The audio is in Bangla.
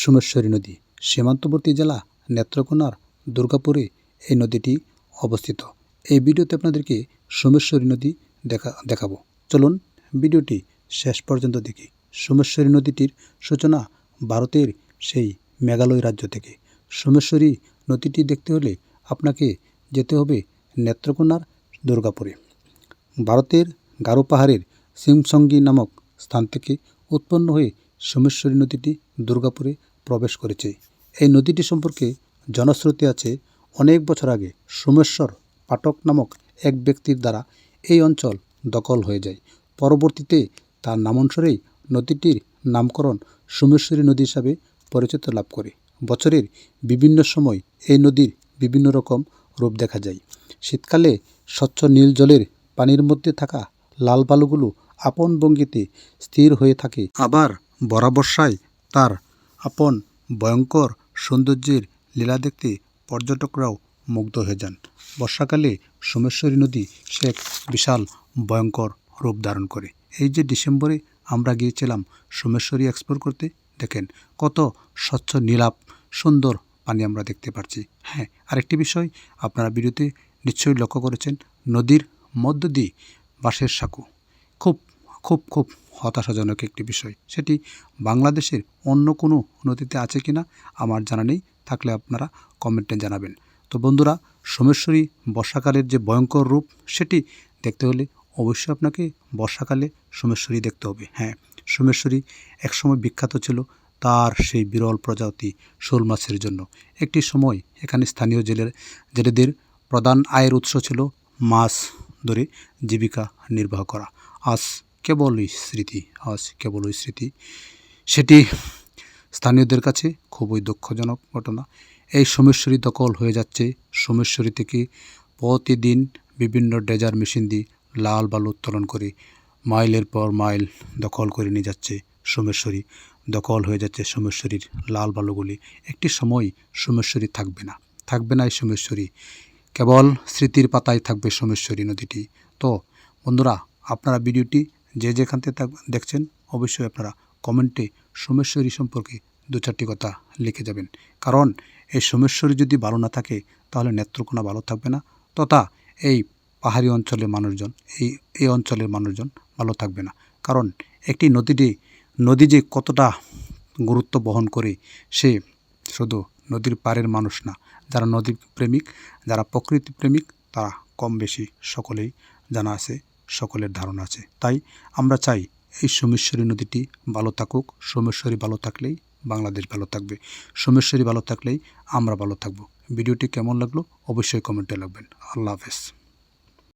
সোমেশ্বরী নদী, সীমান্তবর্তী জেলা নেত্রকোনার দুর্গাপুরে এই নদীটি অবস্থিত। এই ভিডিওতে আপনাদেরকে সোমেশ্বরী নদী দেখা, দেখাবো। চলুন ভিডিওটি শেষ পর্যন্ত দেখি। সোমেশ্বরী নদীটির সূচনা ভারতের সেই মেঘালয় রাজ্য থেকে। সোমেশ্বরী নদীটি দেখতে হলে আপনাকে যেতে হবে নেত্রকোনার দুর্গাপুরে। ভারতের গারো পাহাড়ের সিমসঙ্গি নামক স্থান থেকে উৎপন্ন হয়ে সোমেশ্বরী নদীটি দুর্গাপুরে প্রবেশ করেছে। এই নদীটি সম্পর্কে জনশ্রুতি আছে, অনেক বছর আগে সোমেশ্বর পাঠক নামক এক ব্যক্তির দ্বারা এই অঞ্চল দখল হয়ে যায়। পরবর্তীতে তার নামানুসারেই নদীটির নামকরণ সোমেশ্বরী নদী হিসাবে পরিচিত লাভ করে। বছরের বিভিন্ন সময় এই নদীর বিভিন্ন রকম রূপ দেখা যায়। শীতকালে স্বচ্ছ নীল জলের পানির মধ্যে থাকা লাল বালুগুলো আপন ভঙ্গিতে স্থির হয়ে থাকে। আবার বরাবর্ষায় তার আপন ভয়ঙ্কর সৌন্দর্যের লীলা দেখতে পর্যটকরাও মুগ্ধ হয়ে যান। বর্ষাকালে সোমেশ্বরী নদী সে এক বিশাল ভয়ঙ্কর রূপ ধারণ করে। এই যে ডিসেম্বরে আমরা গিয়েছিলাম সোমেশ্বরী এক্সপ্লোর করতে, দেখেন কত স্বচ্ছ নীলাপ সুন্দর পানি আমরা দেখতে পাচ্ছি হ্যাঁ আরেকটি বিষয় আপনারা ভিডিওতে নিশ্চয়ই লক্ষ্য করেছেন, নদীর মধ্য দিয়ে বাঁশের সাঁকো। খুব খুব খুব হতাশাজনক একটি বিষয়। সেটি বাংলাদেশের অন্য কোনো নদীতে আছে কিনা আমার জানা নেই, থাকলে আপনারা কমেন্টে জানাবেন। তো বন্ধুরা, সোমেশ্বরী বর্ষাকালের যে ভয়ঙ্কর রূপ, সেটি দেখতে হলে অবশ্যই আপনাকে বর্ষাকালে সোমেশ্বরী দেখতে হবে। হ্যাঁ সোমেশ্বরী একসময় বিখ্যাত ছিল তার সেই বিরল প্রজাতি শোল মাছের জন্য। একটি সময় এখানে স্থানীয় জেলের, জেলেদের প্রধান আয়ের উৎস ছিল মাছ ধরে জীবিকা নির্বাহ করা। আজ কেবলই স্মৃতি, আজ কেবলই স্মৃতি। সেটি স্থানীয়দের কাছে খুবই দুঃখজনক ঘটনা। এই সোমেশ্বরী দখল হয়ে যাচ্ছে। সোমেশ্বরী থেকে প্রতিদিন বিভিন্ন ডেজার মেশিন দিয়ে লাল বালু উত্তোলন করে মাইলের পর মাইল দখল করে নিয়ে যাচ্ছে সোমেশ্বরী। দখল হয়ে যাচ্ছে সোমেশ্বরীর লাল বালুগুলি। একটি সময় সোমেশ্বরী থাকবে না থাকবে না এই সোমেশ্বরী। কেবল স্মৃতির পাতায় থাকবে সোমেশ্বরী নদীটি। তো, বন্ধুরা, আপনারা ভিডিওটি যে যেখান থেকে দেখছেন, অবশ্যই আপনারা কমেন্টে সোমেশ্বরী সম্পর্কে দু চারটি কথা লিখে যাবেন। কারণ এই সোমেশ্বরী যদি ভালো না থাকে, তাহলে নেত্রকোনা ভালো থাকবে না, তথা এই পাহাড়ি অঞ্চলের মানুষজন, এই এই অঞ্চলের মানুষজন ভালো থাকবে না। কারণ একটি নদীটি, নদী যে কতটা গুরুত্ব বহন করে, সে শুধু নদীর পাড়ের মানুষ না, যারা নদী প্রেমিক, যারা প্রকৃতি প্রেমিক তারা কম বেশি সকলেই জানা আছে। সকলের ধারণা আছে। তাই আমরা চাই এই সোমেশ্বরী নদীটি ভালো থাকুক। সোমেশ্বরী ভালো থাকলেই বাংলাদেশ ভালো থাকবে। সোমেশ্বরী ভালো থাকলেই আমরা ভালো থাকব। ভিডিওটি কেমন লাগল অবশ্যই কমেন্টে লাগবেন আল্লাহ হাফেজ।